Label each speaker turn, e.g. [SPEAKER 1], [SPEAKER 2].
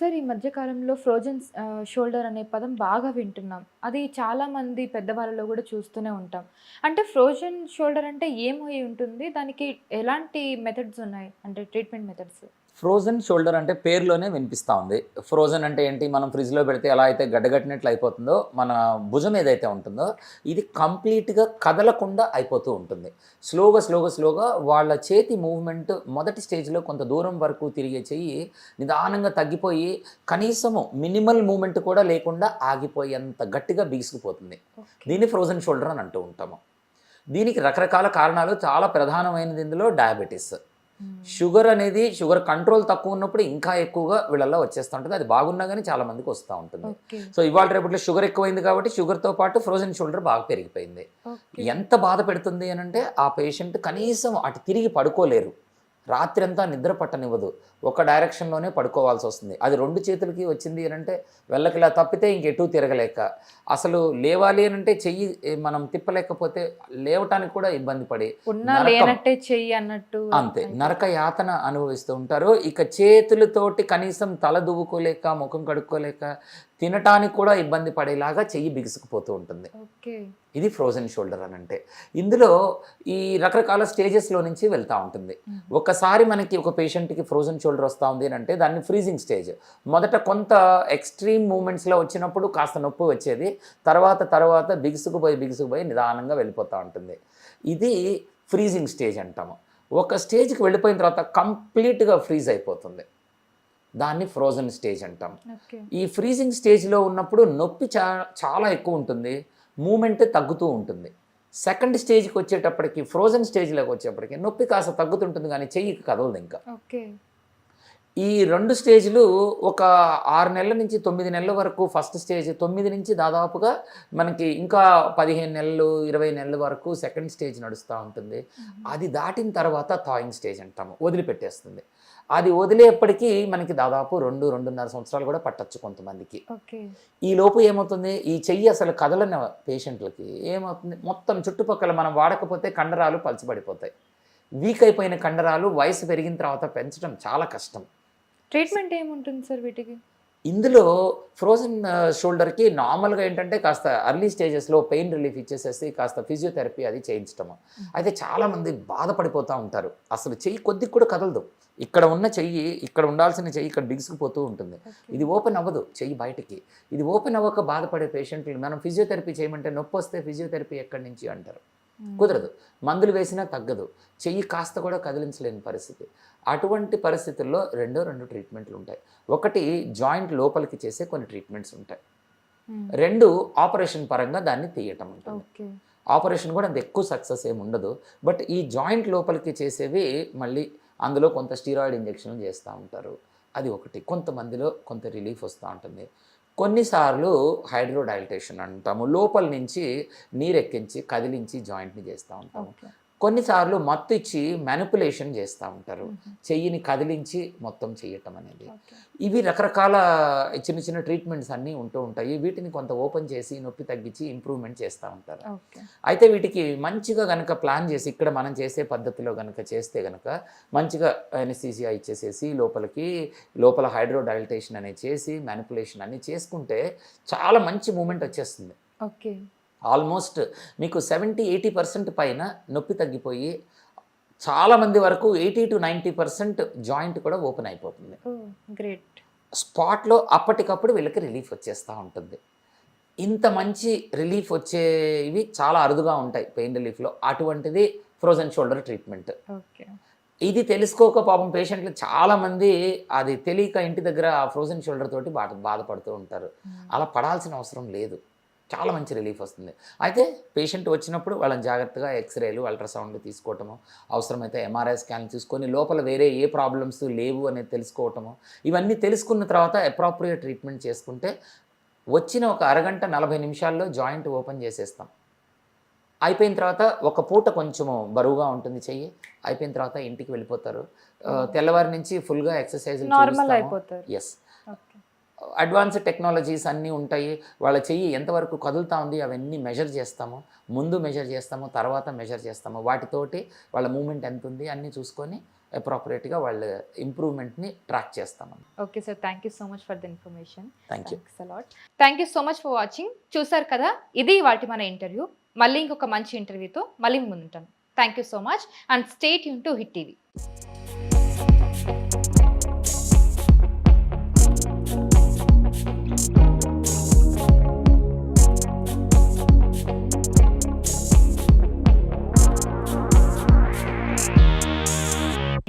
[SPEAKER 1] Sir ఈ మధ్యకాలంలో frozen shoulder అనే పదం బాగా వింటున్నాం. అది చాలామంది పెద్దవాళ్ళలో కూడా చూస్తూనే ఉంటాం. అంటే ఫ్రోజన్ షోల్డర్ అంటే ఏమై ఉంటుంది? దానికి ఎలాంటి మెథడ్స్ ఉన్నాయి? అంటే ట్రీట్మెంట్ మెథడ్స్
[SPEAKER 2] ఫ్రోజన్ షోల్డర్ అంటే పేరులోనే వినిపిస్తూ ఉంది. ఫ్రోజన్ అంటే ఏంటి? మనం ఫ్రిడ్జ్లో పెడితే ఎలా అయితే గడ్డగట్టినట్లు అయిపోతుందో మన భుజం ఏదైతే ఉంటుందో ఇది కంప్లీట్గా కదలకుండా అయిపోతూ ఉంటుంది. స్లోగా స్లోగా స్లోగా వాళ్ళ చేతి మూవ్మెంట్ మొదటి స్టేజ్లో కొంత దూరం వరకు తిరిగే చెయ్యి నిదానంగా తగ్గిపోయి కనీసము మినిమల్ మూమెంట్ కూడా లేకుండా ఆగిపోయేంత గట్టిగా బిగుసుకుపోతుంది. దీన్ని ఫ్రోజన్ షోల్డర్ అని అంటూ ఉంటాము. దీనికి రకరకాల కారణాలు చాలా ప్రధానమైనది ఇందులో డయాబెటీస్ షుగర్ అనేది షుగర్ కంట్రోల్ తక్కువ ఉన్నప్పుడు ఇంకా ఎక్కువగా వీళ్ళల్లో వచ్చేస్తూ ఉంటుంది అది బాగున్నా కానీ చాలా మందికి వస్తూ ఉంటుంది. సో ఇవాళ రేపట్లో షుగర్ ఎక్కువైంది కాబట్టి షుగర్తో పాటు ఫ్రోజన్ షోల్డర్ బాగా పెరిగిపోయింది. ఎంత బాధ పెడుతుంది అని అంటే ఆ పేషెంట్ కనీసం అటు తిరిగి పడుకోలేరు. రాత్రి అంతా నిద్ర పట్టనివ్వదు. ఒక డైరెక్షన్లోనే పడుకోవాల్సి వస్తుంది. అది రెండు చేతులకి వచ్చింది అంటే వెళ్ళకిలా తప్పితే ఇంకెటూ తిరగలేక. అసలు లేవాలి అని అంటే చెయ్యి మనం తిప్పలేకపోతే లేవటానికి కూడా ఇబ్బంది పడి
[SPEAKER 1] చెయ్యి అన్నట్టు
[SPEAKER 2] అంతే. నరక యాతన అనుభవిస్తూ ఉంటారు. ఇక చేతులతోటి కనీసం తల దువ్వుకోలేక ముఖం కడుక్కోలేక తినటానికి కూడా ఇబ్బంది పడేలాగా చెయ్యి బిగుసుకుపోతూ ఉంటుంది. ఇది ఫ్రోజన్ షోల్డర్ అని అంటే. ఇందులో ఈ రకరకాల స్టేజెస్లో నుంచి వెళ్తూ ఉంటుంది. ఒకసారి మనకి ఒక పేషెంట్కి ఫ్రోజన్ షోల్డర్ వస్తూ ఉంది అని అంటే దాన్ని ఫ్రీజింగ్ స్టేజ్ మొదట కొంత ఎక్స్ట్రీమ్ మూమెంట్స్లో వచ్చినప్పుడు కాస్త నొప్పి వచ్చేది. తర్వాత తర్వాత బిగుసుకుపోయి బిగుసుకుపోయి నిదానంగా వెళ్ళిపోతూ ఉంటుంది. ఇది ఫ్రీజింగ్ స్టేజ్ అంటాము ఒక స్టేజ్కి వెళ్ళిపోయిన తర్వాత కంప్లీట్గా ఫ్రీజ్ అయిపోతుంది. దాన్ని ఫ్రోజన్ స్టేజ్ అంటాం. ఈ ఫ్రీజింగ్ స్టేజ్లో ఉన్నప్పుడు నొప్పి చా చాలా ఎక్కువ ఉంటుంది. మూమెంట్ తగ్గుతూ ఉంటుంది. సెకండ్ స్టేజ్కి వచ్చేటప్పటికి ఫ్రోజన్ స్టేజ్లోకి వచ్చేటప్పటికి నొప్పి కాస్త తగ్గుతుంటుంది కానీ చెయ్యికి కదలదు ఇంకా.
[SPEAKER 1] ఓకే.
[SPEAKER 2] ఈ రెండు స్టేజ్లు ఒక ఆరు నెలల నుంచి తొమ్మిది నెలల వరకు ఫస్ట్ స్టేజ్ తొమ్మిది నుంచి దాదాపుగా మనకి ఇంకా పదిహేను నెలలు ఇరవై నెలల వరకు సెకండ్ స్టేజ్ నడుస్తూ ఉంటుంది. అది దాటిన తర్వాత థాయింగ్ స్టేజ్ అంటాము వదిలిపెట్టేస్తుంది. అది వదిలేప్పటికీ మనకి దాదాపు రెండు రెండున్నర సంవత్సరాలు కూడా పట్టచ్చు కొంతమందికి. ఈ లోపు ఏమవుతుంది? ఈ చెయ్యి అసలు కదలని పేషెంట్లకి ఏమవుతుంది? మొత్తం చుట్టుపక్కల మనం వాడకపోతే కండరాలు పలచబడిపోతాయి. వీక్ అయిపోయిన కండరాలు వయసు పెరిగిన తర్వాత పెంచడం చాలా కష్టం.
[SPEAKER 1] ట్రీట్మెంట్ ఏముంటుంది సార్ వీటికి?
[SPEAKER 2] ఇందులో ఫ్రోజన్ షోల్డర్కి నార్మల్గా ఏంటంటే కాస్త అర్లీ స్టేజెస్లో పెయిన్ రిలీఫ్ ఇచ్చేసేసి కాస్త ఫిజియోథెరపీ అది చేయించటము. అయితే చాలామంది బాధపడిపోతూ ఉంటారు. అసలు చెయ్యి కొద్దిగా కూడా కదలదు. ఇక్కడ ఉన్న చెయ్యి ఇక్కడ ఉండాల్సిన చెయ్యి ఇక్కడ బిగుసుకుపోతూ ఉంటుంది. ఇది ఓపెన్ అవ్వదు చెయ్యి బయటికి. ఇది ఓపెన్ అవ్వక బాధపడే పేషెంట్లు మనం ఫిజియోథెరపీ చేయమంటే నొప్పి వస్తే ఫిజియోథెరపీ ఎక్కడి నుంచి అంటారు? కుదరదు. మందులు వేసినా తగ్గదు. చెయ్యి కాస్త కూడా కదిలించలేని పరిస్థితి. అటువంటి పరిస్థితుల్లో రెండో రెండు ట్రీట్మెంట్లు ఉంటాయి. ఒకటి జాయింట్ లోపలికి చేసే కొన్ని ట్రీట్మెంట్స్ ఉంటాయి. రెండు ఆపరేషన్ పరంగా దాన్ని తీయటం ఉంటుంది. ఆపరేషన్ కూడా అంత ఎక్కువ సక్సెస్ ఏమి ఉండదు. బట్ ఈ జాయింట్ లోపలికి చేసేవి మళ్ళీ అందులో కొంత స్టీరాయిడ్ ఇంజెక్షన్ చేస్తూ ఉంటారు. అది ఒకటి. కొంతమందిలో కొంత రిలీఫ్ వస్తూ ఉంటుంది. కొన్నిసార్లు హైడ్రోడైల్టేషన్ అంటాము. లోపల నుంచి నీరు ఎక్కించి కదిలించి జాయింట్ని చేస్తూ ఉంటాము. కొన్నిసార్లు మత్తు ఇచ్చి మ్యానిపులేషన్ చేస్తూ ఉంటారు. చెయ్యిని కదిలించి మొత్తం చేయటం అనేది. ఇవి రకరకాల చిన్న చిన్న ట్రీట్మెంట్స్ అన్నీ ఉంటూ ఉంటాయి. వీటిని కొంత ఓపెన్ చేసి నొప్పి తగ్గించి ఇంప్రూవ్మెంట్ చేస్తూ ఉంటారు. అయితే వీటికి మంచిగా కనుక ప్లాన్ చేసి ఇక్కడ మనం చేసే పద్ధతిలో కనుక చేస్తే కనుక మంచిగా ఎనస్థీసియా ఇచ్చేసేసి లోపలికి లోపల హైడ్రోడైల్టేషన్ అనేది చేసి మ్యానిపులేషన్ అన్ని చేసుకుంటే చాలా మంచి మూమెంట్ వచ్చేస్తుంది.
[SPEAKER 1] ఓకే.
[SPEAKER 2] ఆల్మోస్ట్ మీకు సెవెంటీ ఎయిటీ పర్సెంట్ పైన నొప్పి తగ్గిపోయి చాలామంది వరకు eighty to ninety percent joint కూడా ఓపెన్ అయిపోతుంది.
[SPEAKER 1] గ్రేట్.
[SPEAKER 2] స్పాట్లో అప్పటికప్పుడు వీళ్ళకి రిలీఫ్ వచ్చేస్తూ ఉంటుంది. ఇంత మంచి రిలీఫ్ వచ్చేవి చాలా అరుదుగా ఉంటాయి పెయిన్ రిలీఫ్లో. అటువంటిది ఫ్రోజన్ షోల్డర్ ట్రీట్మెంట్. ఇది తెలుసుకోక పాపం పేషెంట్లు చాలామంది అది తెలియక ఇంటి దగ్గర ఫ్రోజన్ షోల్డర్ తోటి బాధ బాధపడుతూ ఉంటారు. అలా పడాల్సిన అవసరం లేదు. చాలా మంచి రిలీఫ్ వస్తుంది. అయితే పేషెంట్ వచ్చినప్పుడు వాళ్ళని జాగ్రత్తగా ఎక్స్రేలు అల్ట్రాసౌండ్లు తీసుకోవటము అవసరమైతే ఎంఆర్ఐ స్కాన్ తీసుకొని లోపల వేరే ఏ ప్రాబ్లమ్స్ లేవు అనేది తెలుసుకోవటము ఇవన్నీ తెలుసుకున్న తర్వాత అప్రాప్రియేట్ ట్రీట్మెంట్ చేసుకుంటే వచ్చిన ఒక అరగంట నలభై నిమిషాల్లో జాయింట్ ఓపెన్ చేసేస్తాం. అయిపోయిన తర్వాత ఒక పూట కొంచెము బరువుగా ఉంటుంది చెయ్యి అయిపోయిన తర్వాత ఇంటికి వెళ్ళిపోతారు. తెల్లవారి నుంచి ఫుల్గా ఎక్సర్సైజ్
[SPEAKER 1] నార్మల్ అయిపోతారు.
[SPEAKER 2] ఎస్
[SPEAKER 1] ఓకే
[SPEAKER 2] అడ్వాన్స్డ్ టెక్నాలజీస్ అన్నీ ఉంటాయి. వాళ్ళ చెయ్యి ఎంతవరకు కదులుతా ఉంది అవన్నీ మెజర్ చేస్తాము. ముందు మెజర్ చేస్తాము తర్వాత మెజర్ చేస్తాము. వాటితోటి వాళ్ళ మూమెంట్ ఎంత ఉంది అన్నీ చూసుకొని అప్రాపరియేట్గా వాళ్ళ ఇంప్రూవ్మెంట్ని ట్రాక్ చేస్తాం
[SPEAKER 1] okay sir thank you so much for the information
[SPEAKER 2] thank you
[SPEAKER 1] thank you so much for watching చూసారు కదా? ఇది వాటి మన ఇంటర్వ్యూ మళ్ళీ ఇంకొక మంచి ఇంటర్వ్యూతో మళ్ళీ ముందుంటాను thank you so much and stay Yoon to Hit TV